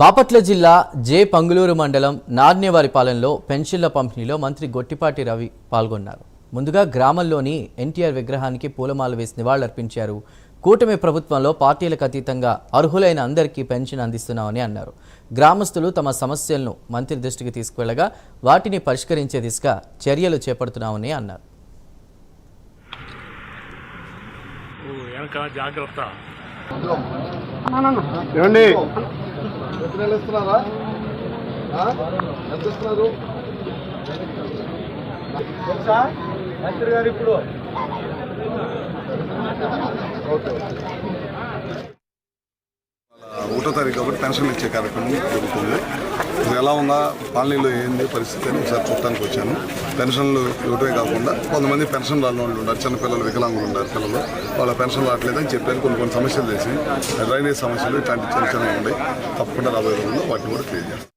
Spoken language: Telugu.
బాపట్ల జిల్లా జే పంగులూరు మండలం నార్నేవారిపాలెంలో పెన్షన్ల పంపిణీలో మంత్రి గొట్టిపాటి రవి పాల్గొన్నారు. ముందుగా గ్రామంలోని ఎన్టీఆర్ విగ్రహానికి పూలమాల వేసి నివాళులర్పించారు. కూటమి ప్రభుత్వంలో పార్టీలకు అతీతంగా అర్హులైన అందరికీ పెన్షన్ అందిస్తున్నామని అన్నారు. గ్రామస్తులు తమ సమస్యలను మంత్రి దృష్టికి తీసుకువెళ్ళగా వాటిని పరిష్కరించే దిశగా చర్యలు చేపడుతున్నామని అన్నారు. జాగ్రత్త. ఎంత నెలలు ఇస్తున్నారా? ఎంత ఇస్తున్నారు మంత్రి గారు ఇప్పుడు. ఓకే. ఒకటో తారీఖు కాబట్టి పెన్షన్ ఇచ్చే కార్యక్రమం జరుగుతుంది. ఇది ఎలా ఉందా? పాలనీలో ఏంది పరిస్థితి అని ఒకసారి చూడటానికి వచ్చాను. పెన్షన్లు ఇవ్వటమే కాకుండా కొంతమంది పెన్షన్ రాని వాళ్ళు ఉన్నారు చిన్నపిల్లలు వికలాంగులు ఉన్నారు పిల్లలు. వాళ్ళ పెన్షన్ రావట్లేదని చెప్పాను కొన్ని కొన్ని సమస్యలు చేసి డ్రైనేజ్ సమస్యలు ఇట్లాంటి చిన్న చిన్నవి ఉన్నాయి. తప్పకుండా రాబోయే రోజుల్లో వాటిని కూడా క్లియర్ చేస్తాను